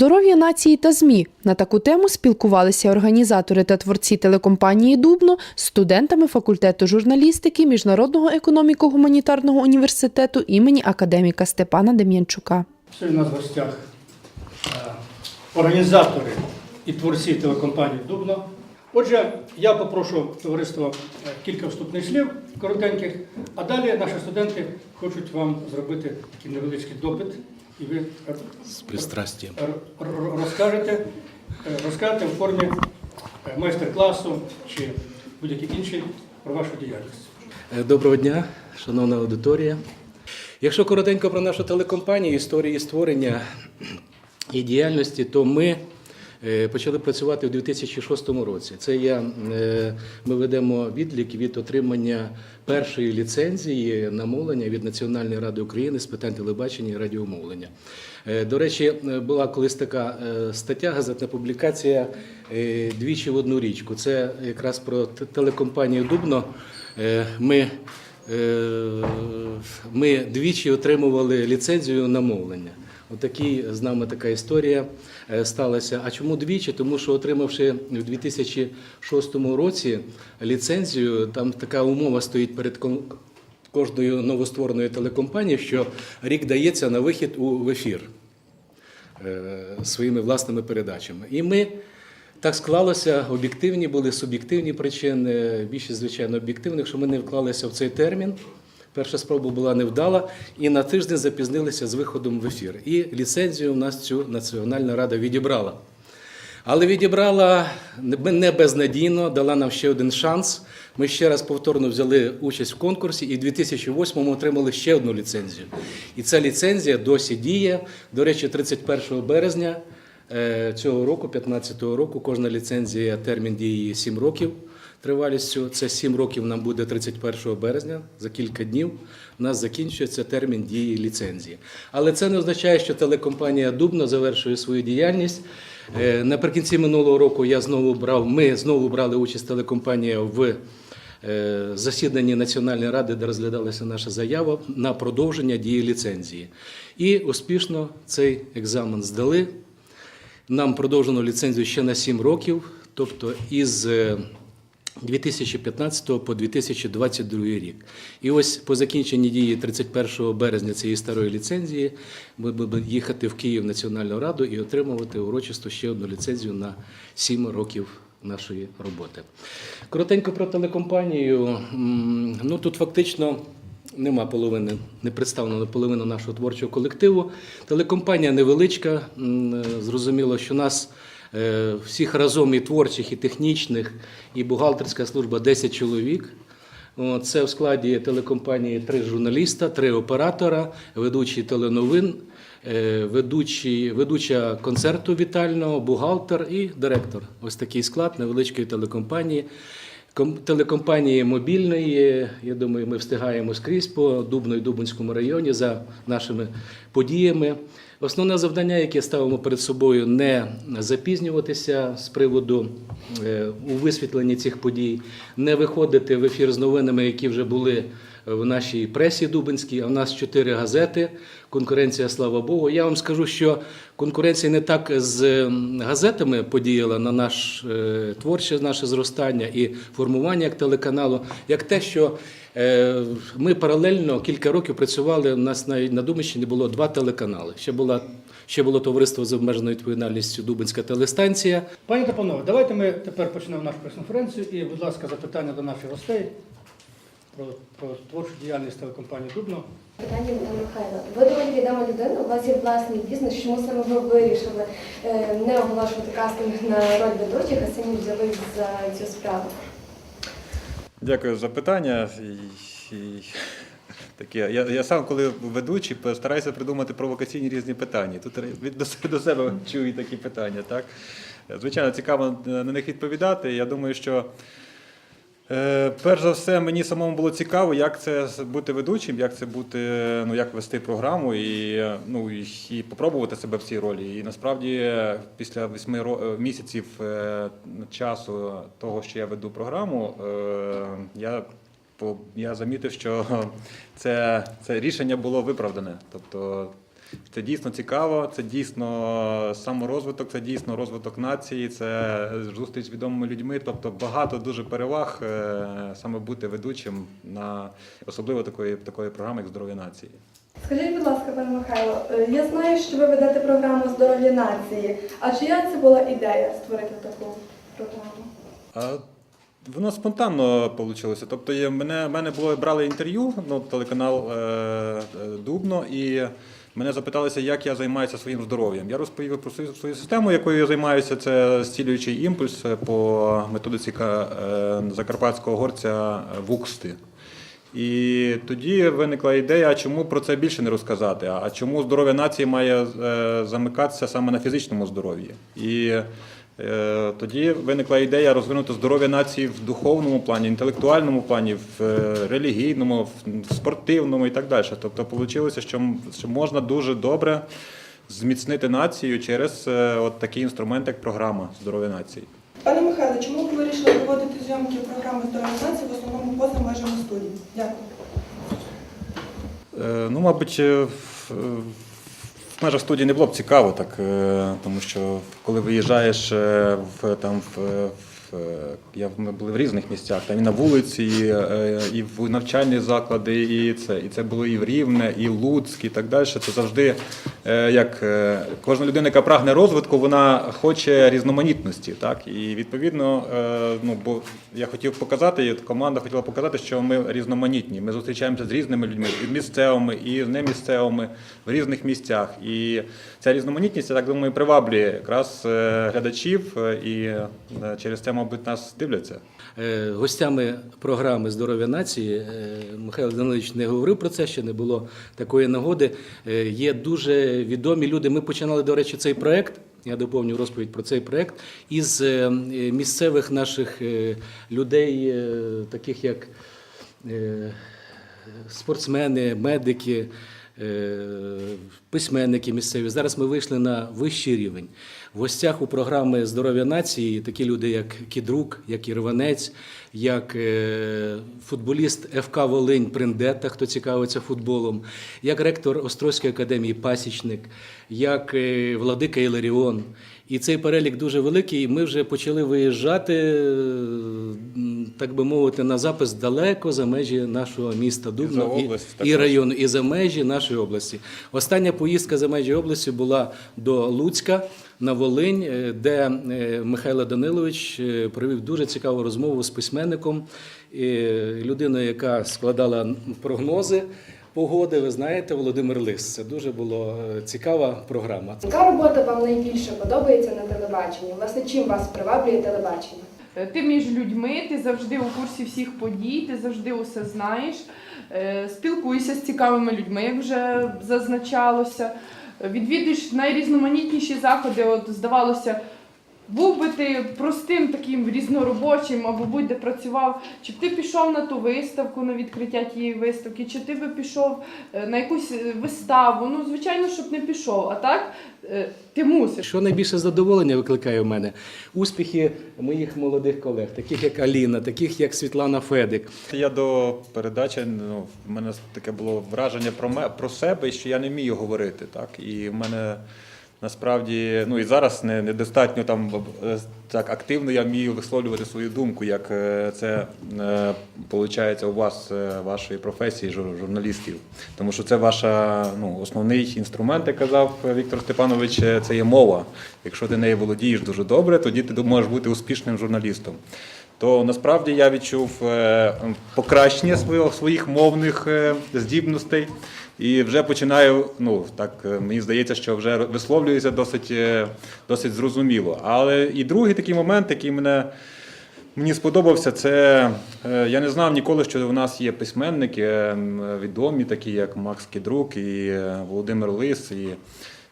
Здоров'я нації та ЗМІ на таку тему спілкувалися організатори та творці телекомпанії Дубно з студентами факультету журналістики Міжнародного економіко-гуманітарного університету імені академіка Степана Дем'янчука. Сьогодні у нас в гостях е, організатори і творці телекомпанії Дубно. Отже, я попрошу товариство е, кілька вступних слів коротеньких, а далі наші студенти хочуть вам зробити такий невеличкий допит, і ви З пристрастям. розкажете, е, розкажете в формі е, майстер-класу чи будь-які інші про вашу діяльність. Е, Доброго дня, шановна аудиторія. Якщо коротенько про нашу телекомпанію, історії створення і діяльності, то ми почали працювати у 2006 році. Це я, е, ми ведемо відлік від отримання першої ліцензії на мовлення від Національної ради України з питань телебачення і радіомовлення. Е, До речі, е, була колись така е, стаття, газетна публікація е, двічі в одну річку. Це якраз про телекомпанію Дубно. Е, Ми Е, ми двічі отримували ліцензію на мовлення. Отакі з нами така історія е, сталася. А чому двічі? Тому що отримавши в 2006 році ліцензію, там така умова стоїть перед кожною новоствореною телекомпанією, що рік дається на вихід у ефір е, своїми власними передачами. І ми так склалося, об'єктивні були суб'єктивні причини, більшість, звичайно, об'єктивних, що ми не вклалися в цей термін. Перша спроба була невдала, і на тиждень запізнилися з виходом в ефір. І ліцензію у нас цю Національна рада відібрала. Але відібрала не безнадійно, дала нам ще один шанс. Ми ще раз повторно взяли участь в конкурсі і в 2008-му отримали ще одну ліцензію. І ця ліцензія досі діє. До речі, 31 березня е, цього року, 2015 року, кожна ліцензія термін дії 7 років тривалістю. Це 7 років нам буде 31 березня, за кілька днів. У нас закінчується термін дії ліцензії. Але це не означає, що телекомпанія Дубно завершує свою діяльність. Е, Наприкінці минулого року я знову брав, ми знову брали участь телекомпанія в е, засіданні Національної ради, де розглядалася наша заява на продовження дії ліцензії. І успішно цей екзамен здали. Нам продовжено ліцензію ще на 7 років, тобто із е, 2015 по 2022 рік. І ось по закінченні дії 31 березня цієї старої ліцензії ми будемо їхати в Київ Національну раду і отримувати урочисто ще одну ліцензію на 7 років нашої роботи. Коротенько про телекомпанію. Ну тут фактично. Нема половини, не представлено половину нашого творчого колективу. Телекомпанія невеличка. Зрозуміло, що нас всіх разом і творчих, і технічних, і бухгалтерська служба 10 чоловік. Це в складі телекомпанії три журналіста, три оператора, ведучий теленовин, е, ведучий, ведуча концерту вітального, бухгалтер і директор. Ось такий склад невеличкої телекомпанії. Ком- Телекомпанії мобільної, я думаю, ми встигаємо скрізь по Дубно і Дубинському районі за нашими подіями. Основне завдання, яке ставимо перед собою, не запізнюватися з приводу е, у висвітленні цих подій, не виходити в ефір з новинами, які вже були в нашій пресі Дубинській, а в нас чотири газети. Конкуренція, слава Богу. Я вам скажу, що конкуренція не так з газетами подіяла на наш е, творче наше зростання і формування як телеканалу, як те, що е, ми паралельно кілька років працювали. У нас навіть на Дубинщині було два телеканали. Ще була ще було товариство з обмеженою відповідальністю Дубинська телестанція. Пані та панове, давайте ми тепер почнемо нашу прес-конференцію і, будь ласка, запитання до наших гостей про, про творчу діяльність телекомпанії Дубно. Питання до Михайла. Ви доволі відома людина, у вас є власний бізнес. Чому саме ви вирішили е, не оголошувати кастинг на роль ведучих, а самі взялись за цю справу? Дякую за питання. Таке. Я, я сам, коли ведучий, стараюся придумати провокаційні різні питання. Тут від до, себе- до себе чую такі питання. Так? Звичайно, цікаво на них відповідати. Я думаю, що перш за все мені самому було цікаво, як це бути ведучим, як це бути, ну як вести програму і, е, ну, і, і попробувати себе в цій ролі. І насправді е, після восьми е, місяців е, часу того, що я веду програму, е, я по- я замітив, що це, це рішення було виправдане. Тобто Це дійсно цікаво, це дійсно саморозвиток, це дійсно розвиток нації, це зустріч з відомими людьми. Тобто багато дуже переваг е, саме бути ведучим на особливо такої, такої програми, як здоров'я нації. Скажіть, будь ласка, пане Михайло, е, я знаю, що ви ведете програму здоров'я нації. А чия це була ідея створити таку програму? А воно спонтанно вийшло. Тобто мене, мене було брали інтерв'ю, ну, телеканал е, е, Дубно, і мене запиталися, як я займаюся своїм здоров'ям. Я розповів про свою, систему, якою я займаюся. Це зцілюючий імпульс по методиці е, закарпатського горця Вуксти. І тоді виникла ідея, чому про це більше не розказати? А чому здоров'я нації має е, замикатися саме на фізичному здоров'ї? І тоді виникла ідея розвинути здоров'я нації в духовному плані, інтелектуальному плані, в е, релігійному, в спортивному і так далі. Тобто вийшло, що, можна дуже добре зміцнити націю через е, от такий інструмент, як програма здоров'я нації. Пане Михайло, чому ви вирішили проводити зйомки програми здоров'я нації в основному поза межами студії? Дякую. Е, Ну, мабуть, е, в студії не було б цікаво, так, е, тому що коли виїжджаєш е, в там в. В я ми були в різних місцях, там і на вулиці, і, е, і в навчальні заклади, і це, і це було і в Рівне, і Луцьк, і так далі. Це завжди е, як е, кожна людина, яка прагне розвитку, вона хоче різноманітності. Так? І відповідно, е, ну, бо я хотів показати, і команда хотіла показати, що ми різноманітні. Ми зустрічаємося з різними людьми, і місцевими, і з немісцевими, в різних місцях. І ця різноманітність, я так думаю, приваблює якраз е, глядачів, е, і е, через це, мабуть, нас дивляться. Е, Гостями програми Здоров'я нації е, Михайло Данилович не говорив про це, ще не було такої нагоди. Е, Є дуже відомі люди. Ми починали, до речі, цей проект. Я доповню розповідь про цей проект із місцевих наших людей, таких як спортсмени, медики, письменники місцеві. Зараз ми вийшли на вищий рівень. В гостях у програми Здоров'я нації такі люди, як Кідрук, як Ірванець, як е, футболіст ФК Волинь Приндета, хто цікавиться футболом, як ректор Острозької академії Пасічник, як е, Владика Іларіон. І цей перелік дуже великий. Ми вже почали виїжджати, е, так би мовити, на запис далеко за межі нашого міста Дубно область і, і району, і за межі нашої області. Остання поїздка за межі області була до Луцька на Волинь, е, де е, Михайло Данилович е, провів дуже цікаву розмову з письменником, е, людиною, яка складала прогнози. Погоди, ви знаєте, Володимир Лис. Це дуже була цікава програма. Яка робота вам найбільше подобається на телебаченні? Власне, чим вас приваблює телебачення? Е, Ти між людьми, ти завжди у курсі всіх подій, ти завжди усе знаєш, е, спілкуєшся з цікавими людьми, як вже зазначалося. Відвідуєш найрізноманітніші заходи. От здавалося, був би ти простим таким різноробочим або будь-де працював, чи б ти пішов на ту виставку, на відкриття тієї виставки, чи ти би пішов е, на якусь е, виставу. Ну, звичайно, щоб не пішов. А так е, ти мусиш. Що найбільше задоволення викликає в мене? Успіхи моїх молодих колег, таких як Аліна, таких як Світлана Федик. Я до передачі, ну, в мене таке було враження про, ме, про себе, що я не вмію говорити. Так? І в мене насправді, ну і зараз не, недостатньо там е, так активно я вмію висловлювати свою думку, як е, це виходить у вас, е, вашої професії жур- журналістів. Тому що це ваша ну, основний інструмент, як казав Віктор Степанович, е, це є мова. Якщо ти нею володієш дуже добре, тоді ти можеш бути успішним журналістом то насправді я відчув е, покращення своїх, своїх мовних е, здібностей і вже починаю, ну так е, мені здається, що вже висловлююся досить, е, досить зрозуміло. Але і другий такий момент, який мене. Мені сподобався це. е, Я не знав ніколи, що в нас є письменники е, відомі, такі як Макс Кідрук і Володимир Лис. І,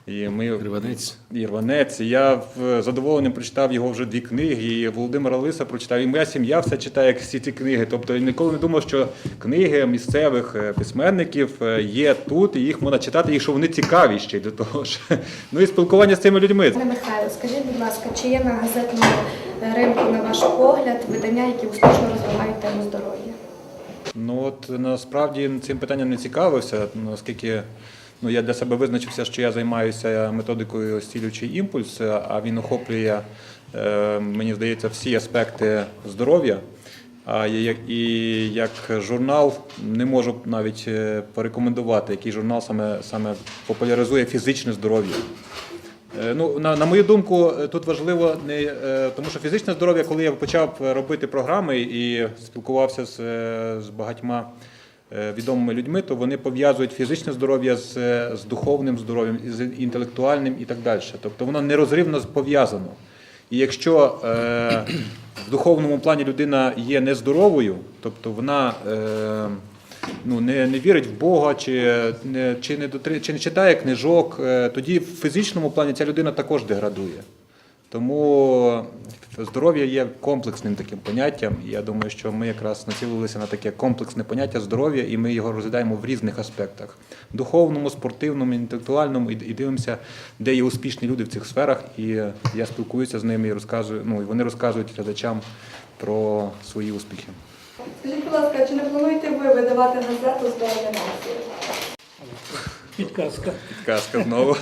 і ми Ірванець. Ірванець. Я в задоволенням прочитав його вже дві книги. І Володимира Лиса прочитав. І моя сім'я все читає як всі ці книги. Тобто я ніколи не думав, що книги місцевих е, письменників е, є тут, і їх можна читати, і що вони цікаві ще й до того ж. Ну і спілкування з цими людьми. Пане Михайло, скажіть, будь ласка, чи є на газетному ринку, на ваш погляд, видання, які успішно розвивають тему здоров'я? Ну от насправді цим питанням не цікавився, ну, оскільки ну, я для себе визначився, що я займаюся методикою «Зцілюючий імпульс, а він охоплює, е, мені здається, всі аспекти здоров'я. І як журнал не можу навіть е, порекомендувати, який журнал саме, саме популяризує фізичне здоров'я. Е, Ну, на, на мою думку, тут важливо не тому, що фізичне здоров'я, коли я почав робити програми і спілкувався з, з багатьма відомими людьми, то вони пов'язують фізичне здоров'я з, е, з духовним здоров'ям, з інтелектуальним і так далі. Тобто воно нерозривно пов'язано. І якщо е, в духовному плані людина є нездоровою, тобто вона е, ну, не, не вірить в Бога, чи не, чи, не дотри, чи не читає книжок, е, тоді в фізичному плані ця людина також деградує. Тому здоров'я є комплексним таким поняттям, я думаю, що ми якраз націлилися на таке комплексне поняття здоров'я, і ми його розглядаємо в різних аспектах: духовному, спортивному, інтелектуальному, і дивимося, де є успішні люди в цих сферах. І я спілкуюся з ними і розказую. Ну і вони розказують глядачам про свої успіхи. Скажіть, будь ласка, чи не плануєте ви видавати газету здоров'я нації? Підказка. Підказка знову.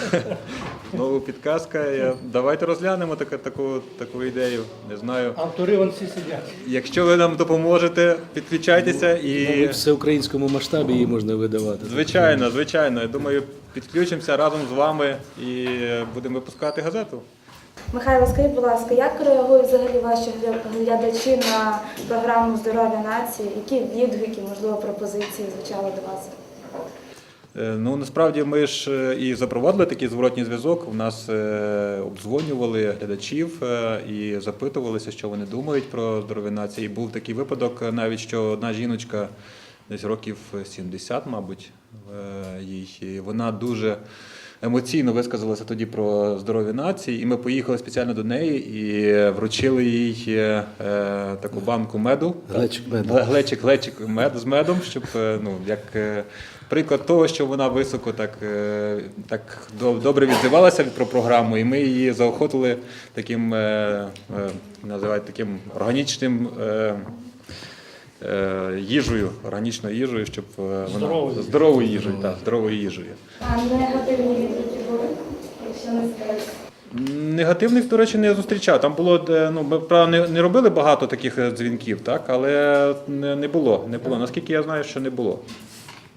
Знову підказка. Я- Давайте розглянемо таку, таку, таку ідею. Не знаю. Автори вон всі сидять. Якщо ви нам допоможете, підключайтеся В і. всеукраїнському масштабі її можна видавати. Звичайно, звичайно. Я думаю, підключимося разом з вами і будемо випускати газету. Михайло, скажіть, будь ласка, як реагують взагалі ваші гля- глядачі на програму Здоров'я нації? Які відгуки, можливо, пропозиції звучали до вас? Е, Ну насправді ми ж е, і запровадили такий зворотній зв'язок. У нас обзвонювали обдзвонювали глядачів е, і запитувалися, що вони думають про здоров'я нації. Був такий випадок, е, навіть що одна жіночка, десь років 70, мабуть, е, їй вона дуже. Емоційно висказалася тоді про здоров'я нації, і ми поїхали спеціально до неї і вручили їй е, е, таку банку меду. Глечик меду. Глечик, глечик мед з медом, щоб е, ну як е, приклад того, що вона високо так, так до- добре відзивалася про програму, і ми її заохотили таким називають таким органічним. Е, Їжею, органічною їжею, щоб е, вона Здоровою. здоровою їжею, так, здоровою їжею. А негативні відгуки були, якщо не секрет? Негативних, до речі, не зустрічав. Там було ну, ми правда не, не робили багато таких е, дзвінків, так, але не, не було. Не було. Наскільки я знаю, що не було.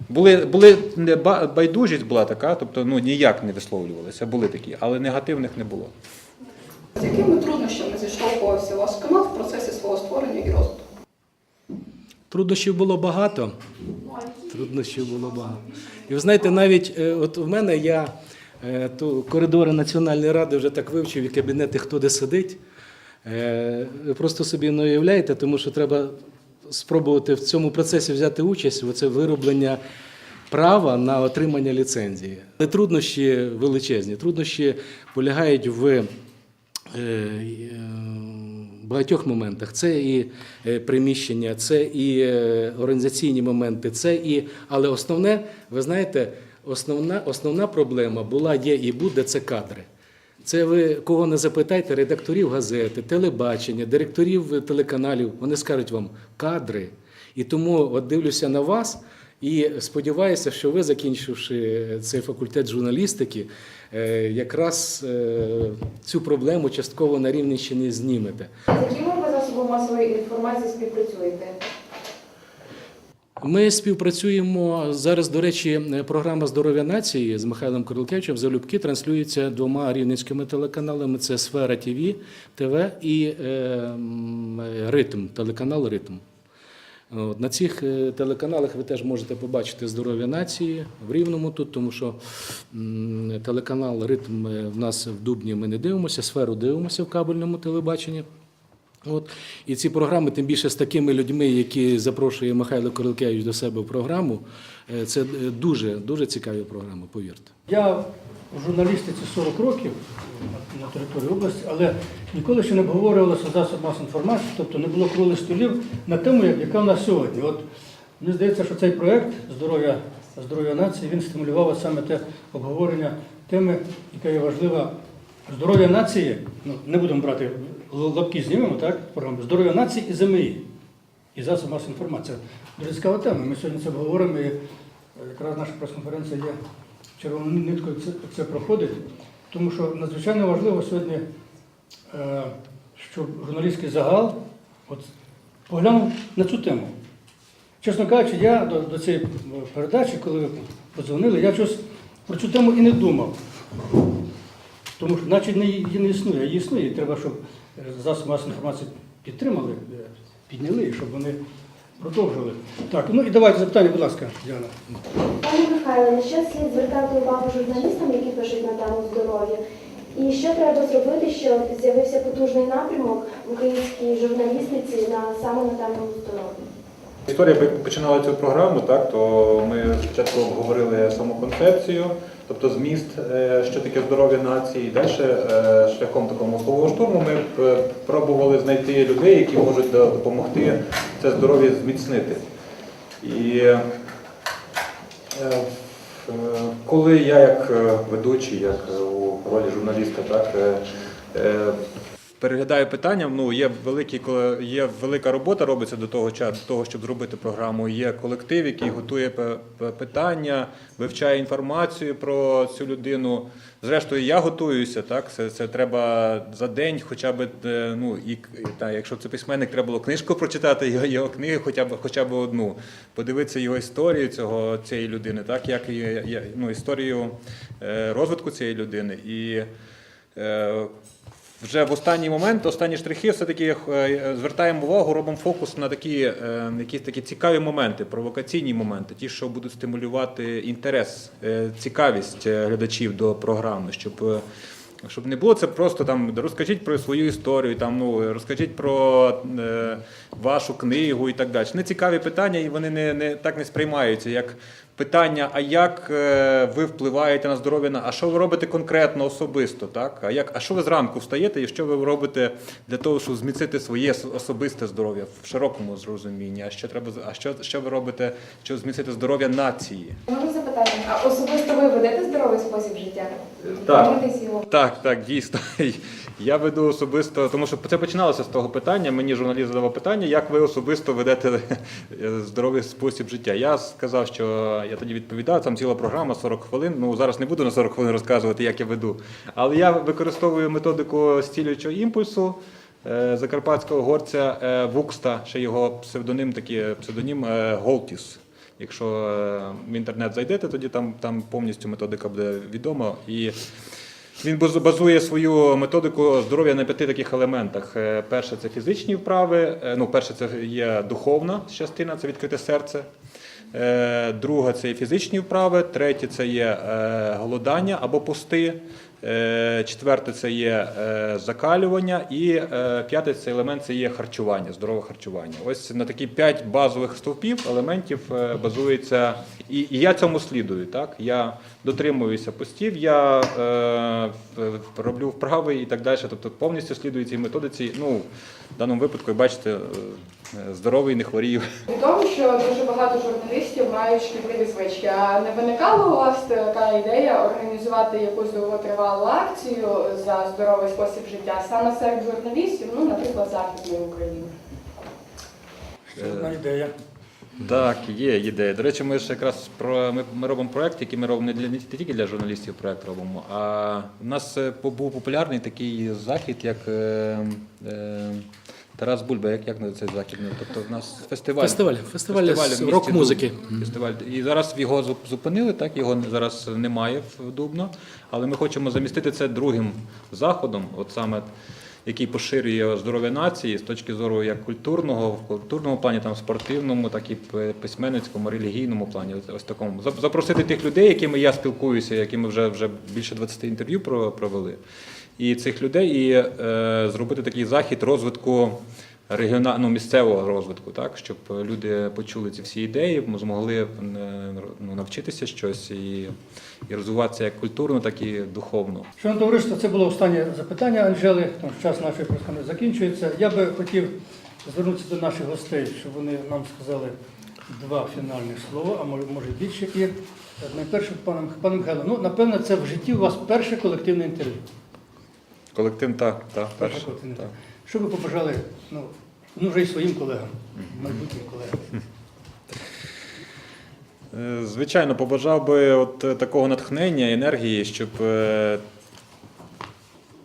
Були, були не байдужість була така, тобто ну, ніяк не висловлювалися, були такі, але негативних не було. З якими труднощами зіштовхувався ваш канал в процесі свого створення і розвитку? Труднощів було багато. Труднощів було багато. І ви знаєте, навіть е, от в мене я е, ту коридори Національної ради вже так вивчив і кабінети, хто де сидить. Е, Ви просто собі не уявляєте, тому що треба спробувати в цьому процесі взяти участь, оце вироблення права на отримання ліцензії. Але труднощі величезні. Труднощі полягають в багатьох моментах. Це і е, приміщення, це і е, організаційні моменти, це і. Але основне, ви знаєте, основна, основна проблема була, є і буде це кадри. Це ви кого не запитайте, редакторів газети, телебачення, директорів телеканалів, вони скажуть вам кадри. І тому от дивлюся на вас і сподіваюся, що ви, закінчивши цей факультет журналістики, е, якраз е, цю проблему частково на Рівненщині знімете. З якими ви засобами масової інформації співпрацюєте? Ми співпрацюємо зараз. До речі, програма здоров'я нації з Михайлом Королкевичем залюбки транслюється двома рівненськими телеканалами: це Сфера ТВ, ТВ і е, Ритм, телеканал Ритм. На цих е, телеканалах ви теж можете побачити здоров'я нації в Рівному тут, тому що телеканал Ритм в нас в Дубні ми не дивимося, сферу дивимося в кабельному телебаченні. От. І ці програми, тим більше з такими людьми, які запрошує Михайло Королкевич до себе в програму, е, це е, дуже, дуже цікаві програми, повірте. Я в журналістиці 40 років на території області, але ніколи ще не обговорювалося засоб масової інформації, тобто не було круглих столів на тему, яка в нас сьогодні. От мені здається, що цей проект здоров'я здоров'я нації він стимулював саме те обговорення теми, яка є важлива. Здоров'я нації, ну не будемо брати лапки, знімемо так. Здоров'я нації і ЗМІ, і засоб масової інформації. Дуже цікава тема. Ми сьогодні це обговоримо, і е, якраз наша прес-конференція є червоною ниткою це, це проходить, тому що надзвичайно важливо сьогодні, е, щоб журналістський загал от, поглянув на цю тему. Чесно кажучи, я до, до цієї передачі, коли ви подзвонили, я щось про цю тему і не думав. Тому що, наче її не існує, її існує, і треба, щоб засоби масової інформації підтримали, підняли, щоб вони продовжили. Так, ну і давайте запитання, будь ласка, Діана. Пане Михайло, на що слід звертати увагу журналістам, які пишуть на тему здоров'я? І що треба зробити, щоб з'явився потужний напрямок в українській журналістиці на саме на тему здоров'я? Історія починала цю програму, так то ми спочатку обговорили саму концепцію, тобто зміст, е, що таке здоров'я нації. І далі е, шляхом такого мозкового штурму ми е, пробували знайти людей, які можуть допомогти це здоров'я зміцнити. І коли я як ведучий, як у ролі журналіста, так. Е, е, Переглядаю питання. Ну є великі є велика робота робиться до того часу, до того, щоб зробити програму. Є колектив, який готує питання, вивчає інформацію про цю людину. Зрештою, я готуюся. Так, це, це треба за день, хоча б е, ну і та, якщо це письменник, треба було книжку прочитати його, його книги, хоча б хоча б одну, подивитися його історію цього цієї людини, так як є- ну, історію е, розвитку цієї людини і. Е, вже в останній момент, останні штрихи, все-таки е, звертаємо увагу, робимо фокус на такі е, якісь такі цікаві моменти, провокаційні моменти, ті, що будуть стимулювати інтерес, е, цікавість е, глядачів до програми, щоб. е, Щоб не було це просто там розкажіть про свою історію, там ну розкажіть про е, вашу книгу і так далі. Не цікаві питання, і вони не, не так не сприймаються як питання, а як е, ви впливаєте на здоров'я, на- а що ви робите конкретно особисто, так? А як, а що ви зранку встаєте і що ви робите для того, щоб зміцнити своє особисте здоров'я в широкому зрозумінні? А що треба з- а що, що ви робите, щоб зміцнити здоров'я нації? Можу запитати, а особисто ви ведете здоровий спосіб життя? Так. Його? Так, так, дійсно. Я веду особисто, тому що це починалося з того питання. Мені журналіст задавав питання, як ви особисто ведете здоровий спосіб життя. Я сказав, що я тоді відповідав, там ціла програма 40 хвилин. Ну зараз не буду на 40 хвилин розказувати, як я веду. Але я використовую методику зцілюючого імпульсу. е, Закарпатського горця е, Вукста, ще його псевдоним, такий псевдонім е, Голтіс. Якщо в інтернет зайдете, тоді там, там повністю методика буде відома. І він базує свою методику здоров'я на п'яти таких елементах. Перше це фізичні вправи. Ну, перше це є духовна частина, це відкрите серце. Е, Друга це є фізичні вправи. Третє це є е, голодання або пости. Е, Четверте це є е, закалювання. І е, п'яте це елемент це є харчування, здорове харчування. Ось на такі п'ять базових стовпів елементів базується. І, я цьому слідую. Так? Я дотримуюся постів, я роблю вправи і так далі. Тобто повністю слідую цій методиці. Ну, в даному випадку, як бачите, здоровий, не хворію. Відомо, що дуже багато журналістів мають шкідливі звички. А не виникала у вас така ідея організувати якусь довготривалу акцію за здоровий спосіб життя саме серед журналістів, ну, наприклад, Західної України? Ще одна ідея. Так, є ідея. До речі, ми ж якраз про ми, ми робимо проект, який ми робимо не для не тільки для журналістів. Проект робимо. А в нас е, був популярний такий захід, як е, е, Тарас Бульба. Як, як називається цей захід? Ну, Тобто в нас фестиваль. Фестиваль. Фестиваль з рок-музики. Дубно. Фестиваль. І зараз його зупинили, так його зараз немає в Дубно. Але ми хочемо замістити це другим заходом, от саме який поширює здоров'я нації з точки зору як культурного, в культурному плані, там спортивному, так і письменницькому, релігійному плані. Ось, такому. Зап- Запросити тих людей, якими я спілкуюся, якими вже вже більше 20 інтерв'ю про- провели. І цих людей, і е, зробити такий захід розвитку регіона... ну, місцевого розвитку, так, щоб люди почули ці всі ідеї, змогли е, ну, навчитися щось і, і розвиватися як культурно, так і духовно. Шановне товариство, це було останнє запитання Анжели, тому що час нашої прес закінчується. Я би хотів звернутися до наших гостей, щоб вони нам сказали два фінальних слова, а може, більше. І найперше, пане, пане Михайло, ну, напевно, це в житті у вас перше колективне інтерв'ю. Колектив так, так, колективне Так. Що ви побажали ну, ну, вже і своїм колегам, майбутнім колегам? Е, Звичайно, побажав би от е, такого натхнення, енергії, щоб е,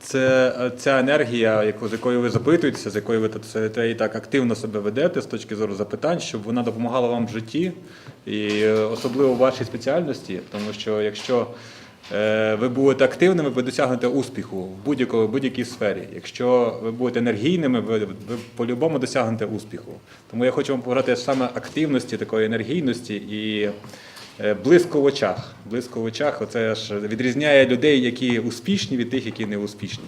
це, ця енергія, яку, з якою ви запитуєтеся, з якою ви сидите і так активно себе ведете з точки зору запитань, щоб вона допомагала вам в житті, і особливо в вашій спеціальності, тому що якщо ви будете активними, ви досягнете успіху в будь-якій будь-якій сфері. Якщо ви будете енергійними, ви, ви по-любому досягнете успіху. Тому я хочу вам поговорити саме активності, такої енергійності і близько в очах. Близько в очах оце ж відрізняє людей, які успішні від тих, які не успішні.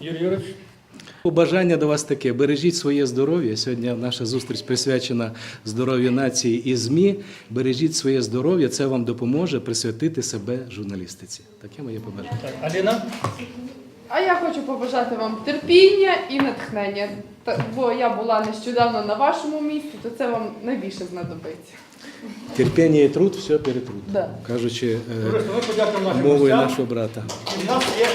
Юрій Юрійович, Побажання до вас таке: бережіть своє здоров'я. Сьогодні наша зустріч присвячена здоров'ю нації і ЗМІ. Бережіть своє здоров'я, це вам допоможе присвятити себе журналістиці. Таке моє побажання. так, Аліна. А я хочу побажати вам терпіння і натхнення. Та- Бо я була нещодавно на вашому місці, то це вам найбільше знадобиться. Терпіння і труд, все перетрут. Да. Кажучи е, Товариство, ми подякуємо нашим мовою гостям. нашого брата. І в нас є